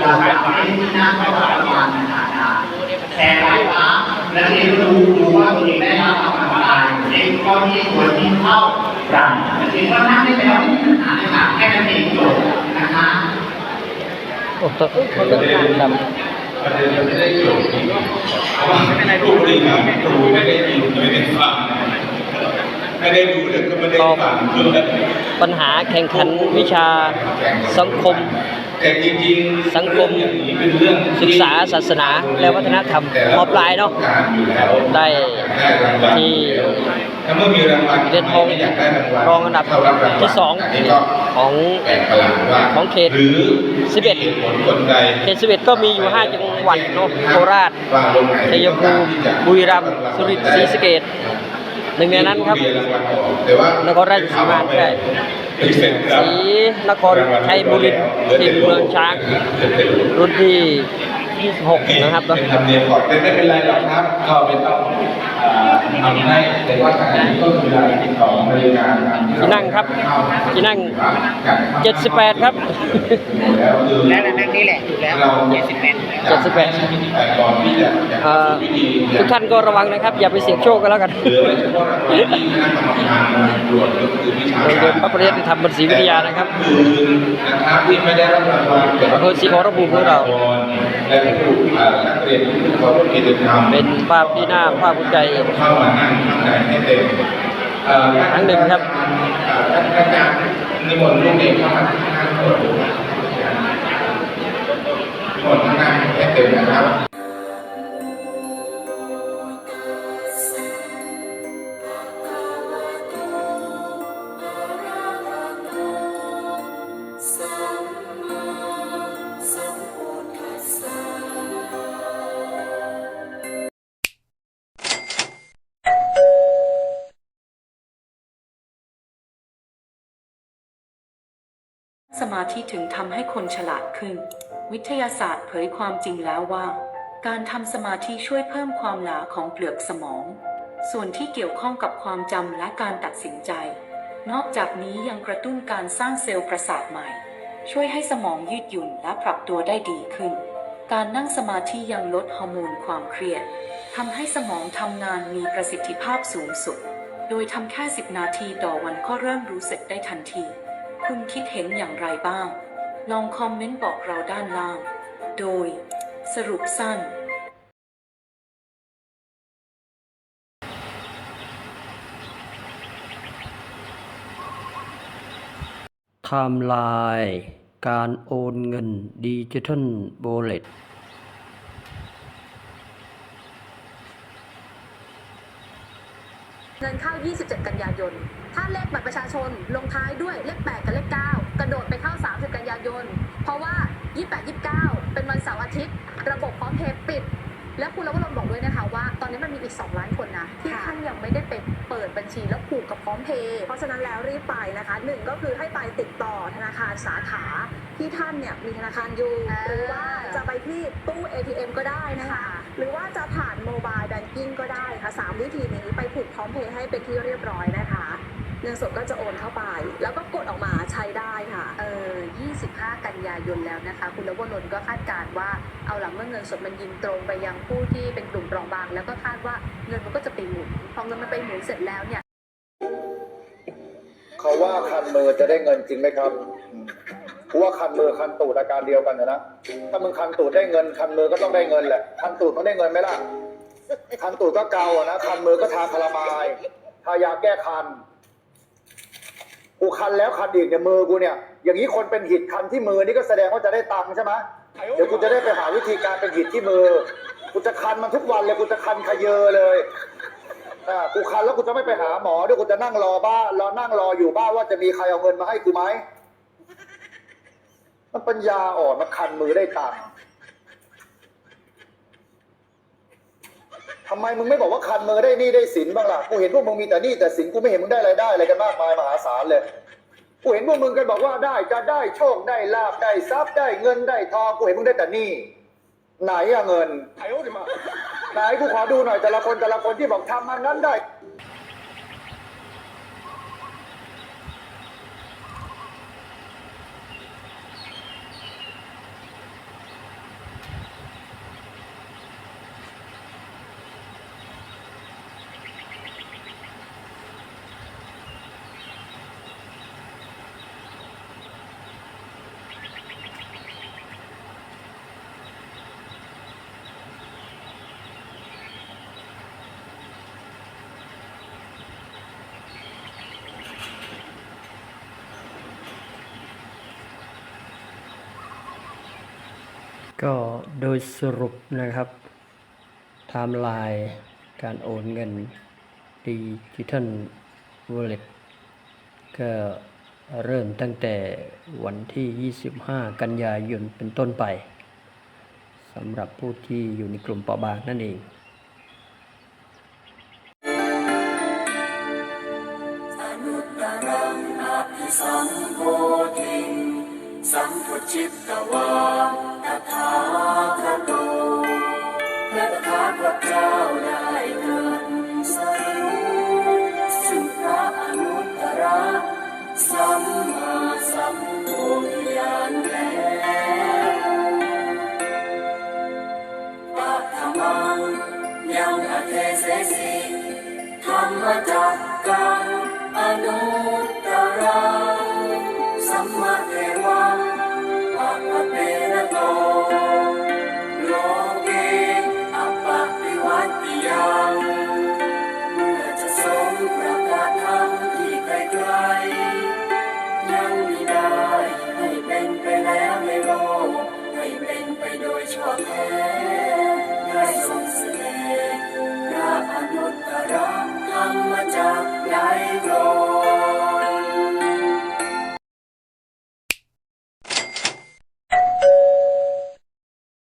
เราจะไม่ได้ที่นั่งไม่รับรางวัลนะคะแชร์ไว้าแล้วเด็กดูดูว่าตัวเองได้รับรางวัลอะไรเด็กก็ที่ควรที่เข้ากันเด็กก็นั่งได้แล้วไม่มีปัญหาเลยค่ะแค่นั้นเองจบนะคะโอ้โหเขาเลือกงานดประเด็นมันไม่ได้จบเพราะว่าผู้บริหารครูไม่ได้ยินไม่ได้ฟังไม่ได้ดูแล้วก็ไม่ได้ฟังปัญหาแข่งขันวิชาสังคม สังคมเรื่องอย่างนี้เป็นเรื่องที่ศึกษาศาสนาและวัฒนธรรมแต่มปลายเนาะการอยู่แล้วได้ได้รางวัลที่ถ้าเมื่อมีรางวัลเหรียญทองไม่อยากได้รางวัลรองอันดับเข้ารับรางวัลที่สองนนี้ก็ของแปลกประหลาดว่าของเขตหรือสิบเอ็ดมีหตุผลคนใดเขตสิบเอ็ดก็มีอยู่ห้าจังหวัดเนาะโคราชว่าโรงไหนชัยภูมิบุรีรัมย์สุรินทร์ศรีสะเกษหนึ่งในนั้นครับแต่ว่านครราชสีมาใช่เป็นเสร็จครับศรีนครชัยบุรีทีมเมืองช้าง รุ่นที่ 26 นะครับเนาะเป็นธรรมเนียมก่อนแต่ไม่เป็นไรหรอกครับ ก็ไม่ต้องเอ่อ ทำให้แต่ว่าขณะนี้ก็คือเวลาติดต่อบริการตามที่นั่งครับที่นั่ง 78 ครับ แล้วคือแล้วนั่งนี่แหละถูกแล้วเราเจ็ดสิบแปด78ก่อนที่จะเอ่อทุกท่านก็ระวังนะครับ อย่าไปเสี่ยงโชคกันแล้วกันเหลือไว้เฉพาะรางวัลที่คณะกรรมการตรวจก็คือวิชาโรงเรียนพระปริยติธรรมบัญชีวิทยานะครับคือนะครับที่ไม่ได้รับรางวัลเกี่ยวกับอำเภอศรีขอรภูมิของเรา และผู้เอ่อนักเรียนที่ เขาร่วมกิจกรรมเป็นภาพที่น่าภาคภูมิใจเข้ามานั่งข้างในให้เต็มเอ่อครั้งหนึ่งครับเอ่อท่านอาจารย์นิมนต์ลูกเด็กเข้ามาที่ข้างโต๊ะนิมนต์ข้างหน้าให้เต็มนะครับ สมาธิถึงทำให้คนฉลาดขึ้น วิทยาศาสตร์เผยความจริงแล้วว่า การทำสมาธิช่วยเพิ่มความหนาของเปลือกสมอง ส่วนที่เกี่ยวข้องกับความจำและการตัดสินใจ นอกจากนี้ยังกระตุ้นการสร้างเซลล์ประสาทใหม่ ช่วยให้สมองยืดหยุ่นและปรับตัวได้ดีขึ้น การนั่งสมาธิยังลดฮอร์โมนความเครียดทำให้สมองทำงานมีประสิทธิภาพสูงสุด โดยทำแค่ 10 นาทีต่อวันก็เริ่มรู้สึกได้ทันที คุณคิดเห็นอย่างไรบ้าง ลองคอมเมนต์บอกเราด้านล่าง โดย สรุปสั้น ไทม์ไลน์การโอนเงินดิจิทัลโบเลต เงินเข้า 27 กันยายน ถ้าเลขบัตรประชาชนลงท้ายด้วยเลข 8 กับเลข 9 กระโดดไปเข้า 30 กันยายน เพราะว่า 28 29 เป็นวันเสาร์อาทิตย์ ระบบพร้อมเพย์ปิด และคุณลวรนบอกด้วยนะคะว่า ตอนนี้มันมีอีก 2 ล้านคนนะ ที่ท่านยังไม่ได้ไปเปิดบัญชีแล้วผูกกับพร้อมเพย์เพราะฉะนั้นแล้วรีบไปนะคะหนึ่งก็คือให้ไปติดต่อธนาคารสาขาที่ท่านเนี่ยมีธนาคารอยู่หรือว่าจะไปที่ตู้ ATM ก็ได้นะคะ หรือว่าจะผ่านโมบายแบงกิ้งก็ได้ค่ะสามวิธีนี้ไปผูกพร้อมเพย์ให้เป็นที่เรียบร้อยนะคะ เงินสดก็จะโอนเข้าไป แล้วก็กดออกมาใช้ได้ค่ะ เออ 25 กันยายนแล้วนะคะ คุณลวรนก็คาดการณ์ว่าเอาหลังเมื่อเงินสดมันยิงตรงไปยังผู้ที่เป็นกลุ่มเปราะบาง แล้วก็คาดว่าเงินมันก็จะไปหมุนพอเงินมันไปหมุนเสร็จแล้วเนี่ย เขาว่าคันมือจะได้เงินจริงไหมครับ กูว่าคันมือคันตูดอาการเดียวกันนะนะ ถ้ามึงคันตูดได้เงิน คันมือก็ต้องได้เงินแหละ คันตูดต้องได้เงินไหมล่ะ คันตูดก็เกาอะนะ คันมือก็ทาคาราบายทายาแก้คัน กูคันแล้วคันอีกเนี่ยมือกูเนี่ย อย่างนี้คนเป็นหิดคันที่มือนี่ก็แสดงว่าจะได้ตังค์ใช่ไหมเดี๋ยวกูจะได้ไปหาวิธีการเป็นหิดที่มือ กูจะคันมันทุกวันเลย กูจะคันขยเยอเลยกูคันแล้วกูจะไม่ไปหาหมอด้วยกูจะนั่งรอบ้านรอนั่งรออยู่บ้านว่าจะมีใครเอาเงินมาให้กูไหม มันปัญญาอ่อนมันคันมือได้ตังค์ทำไมมึงไม่บอกว่าคันมือได้หนี่ได้สินบ้างล่ะ กูเห็นพวกมึงมีแต่หนี่แต่สินกูไม่เห็นมึงได้รายได้อะไรกันมากมายมหาศาลเลย กูเห็นพวกมึงกันบอกว่าได้จะได้โชคได้ลาบได้ทรัพย์ได้เงินได้ทองกูเห็นมึงได้แต่หนี่ไหนอะเงินไหนกูขอดูหน่อยแต่ละคนแต่ละคนที่บอกทำมันนั้นได้ ก็โดยสรุปนะครับไทม์ไลน์การโอนเงินดิจิทัลวอลเล็ตก็เริ่มตั้งแต่วันที่ 25 กันยายนเป็นต้นไปสำหรับผู้ที่อยู่ในกลุ่มเปราะบางนั่นเองสัมพุจิตวา là thế giới gì Hamadakam Anuttaram I.